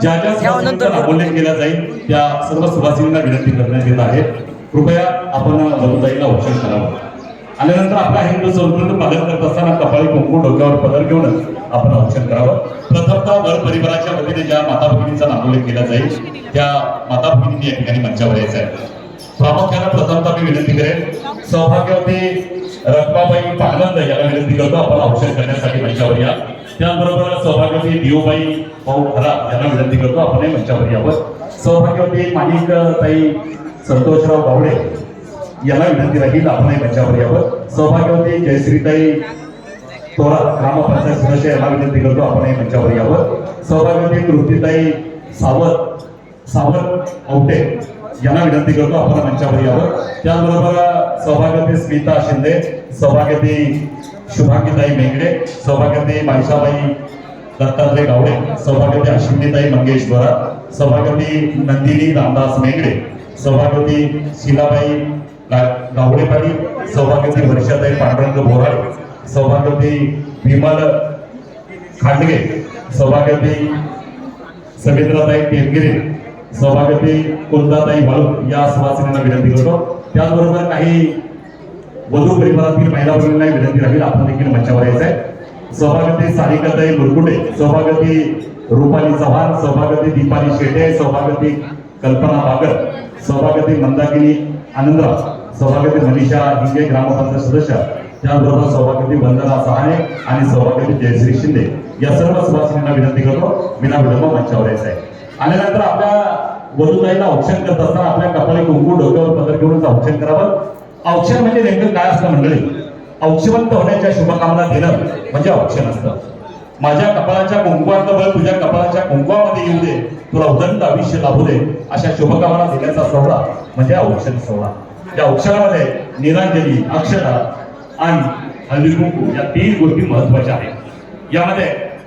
ज्या ज्या सुवासिनींचा उल्लेख केला जाईल त्या सर्व सुवासिनींना विनंती करण्यात येत आहे. कृपया आपण वरुताईला औषध करावं. आल्यानंतर आपला हिंदू संस्कृती पालन करत असताना कपाळी कुंकू डोक्यावर पदर घेऊन आपण औषध करावं. प्रथमतः वर परिवाराच्या वतीने ज्या माता भगिनींचा नामोल्लेख केला जाईल त्या माता भगिनींनी या ठिकाणी मंचावर यायचं आहे. प्रामुख्यानं प्रथमतः मी विनंती करेन सौभाग्यवती रत्नाबाई पानंद याला विनंती करतो आपण औषध करण्यासाठी मंचावर या. त्याचबरोबर सौभाग्यवती दिओबाई भाऊ खरा यांना विनंती करतो आपणही मंचावर यावं. सौभाग्यवती माणिक ताई संतोषराव गावडे यांना विनंती राहील आपणही मंचावर यावं. सौभाग्यवती जयश्रीताई तोरा ग्रामपंचायत सदस्य यांना विनंती करतो आपणही मंचावर यावं. सौभाग्यवती कृतीताई सावत सावत औटे यांना विनंती करतो आपण मंचावर यावं. त्याचबरोबर सौभाग्यवती स्मिता शिंदे सौभाग्यवती शुभांगीताई मेंगडे सौभाग्यवती मायशाबाई दत्तात्रय गावडे सौभाग्यवती अश्विनीताई मंगेश द्वारा सौभाग्यवती नंदिनी रामदास मेंगडे सौभाग्यवती शिलाबाई गा- गावडे पाटील सौभाग्यवती वर्षाताई पांडुरंग बोराळे सौभाग्यवती विमल खांडगे सौभाग्यवती समित्राताई तेलगिरे सौभाग्यवती कुंदाताई वाळू या सुवासिनींना विनंती करतो. त्याचबरोबर काही वधू परिवारातील महिला भगिनींना विनंती राहील आपण देखील मंचावर यायचं आहे. सौभाग्यवती सारिकाताई मुरकुटे सहभागती रुपाली चव्हाण सहभागती दीपाली शेटे सहभागती कल्पना बागर सहभागती मंदाकिनी आनंदराव सौभाग्यवती मनीषा हिंगे ग्रामपंचायत सदस्य त्याबरोबर सहभागती वंदना सहाणे आणि सौभाग्यवती जयश्री शिंदे. या सर्व सुभाषिनींना विनंती करतो विना विलंब मंचावर यायचं आहे. आल्यानंतर आपल्या वधूताईला औक्षण करत असताना आपल्या कपाळी कुंकू डोक्यावर पदर घेऊन औक्षण करावं. औक्षण म्हणजे नेमकं काय असतं मंडळी? औक्षवंत होण्याच्या शुभकामना देणं म्हणजे औक्षण असतं. माझ्या कपाळाच्या कुंकवाचं बळ तुझ्या कपाळाच्या कुंकवामध्ये येऊ दे. तुला उदंड आयुष्य लाभू दे. अशा शुभकामना देण्याचा सोहळा म्हणजे औक्षण सोहळा. त्या औक्षणामध्ये निरांजली अक्षता आणि हल्दी कुंकू या तीन गोष्टी महत्त्वाच्या आहेत. यामध्ये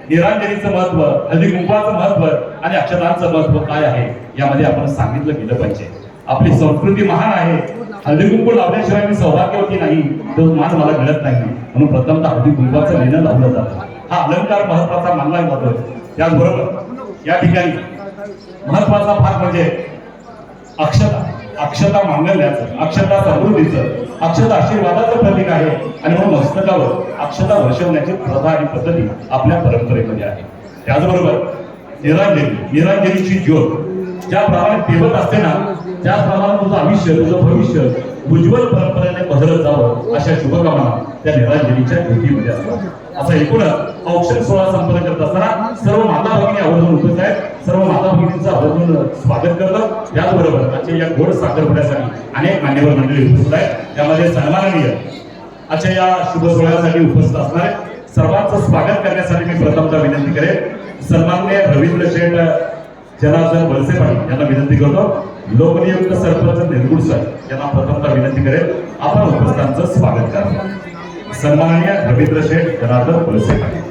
निरांजलीचं महत्त्व हल्दी कुंकवाचं महत्त्व आणि अक्षतांचं महत्त्व काय आहे यामध्ये आपण सांगितलं गेलं पाहिजे. आपली संस्कृती महान आहे. हळदी कुंकू लावल्याशिवाय मी सौभाग्यवती नाही. तो मान मला मिळत नाही. म्हणून प्रथमतः हळदी कुंकवाचं लेणं लावलं जातं. हा अलंकार महत्त्वाचा मानला जातो. त्याचबरोबर या ठिकाणी महत्त्वाचा भाग म्हणजे अक्षता. अक्षता मांगल्याचं अक्षता समृद्धीचं अक्षता आशीर्वादाचं प्रतीक आहे. आणि म्हणून मस्तकावर अक्षता वर्षवण्याची प्रथा आणि पद्धती आपल्या परंपरेमध्ये आहे. त्याचबरोबर निरांजली. निरांजलीची ज्योत. ज्याप्रमाणे तेवत असते ना त्याचप्रमाणे तुझं आयुष्य तुझं भविष्य उज्ज्वल परंपरेने बदलत जावं अशा शुभकामना त्या निरांजलीच्या भेटीमध्ये असतात. असं एकूणच औषध सोहळा संपन्न करत असताना सर्व माता भगिनी आवर्जून उपस्थित आहेत. सर्व माता भगिनींचं आवर्जून स्वागत करतो. त्याचबरोबर आजच्या या गोड साखरपुड्यासाठी अनेक मान्यवर मंडळी उपस्थित आहेत. त्यामध्ये सन्माननीय आजच्या या शुभ सोहळ्यासाठी उपस्थित असणार सर्वांचं स्वागत करण्यासाठी मी प्रथमतः विनंती करेन. सन्माननीय रवींद्र शेठ जनार्दन वळसे पाटील यांना विनंती करतो. लोकनियुक्त सरपंच निर्गुड सर यांना प्रथमतः विनंती करेल आपण उपस्थांचं स्वागत करा. सन्माननीय रवींद्र शेठ जनार्दन पुलसे पाटील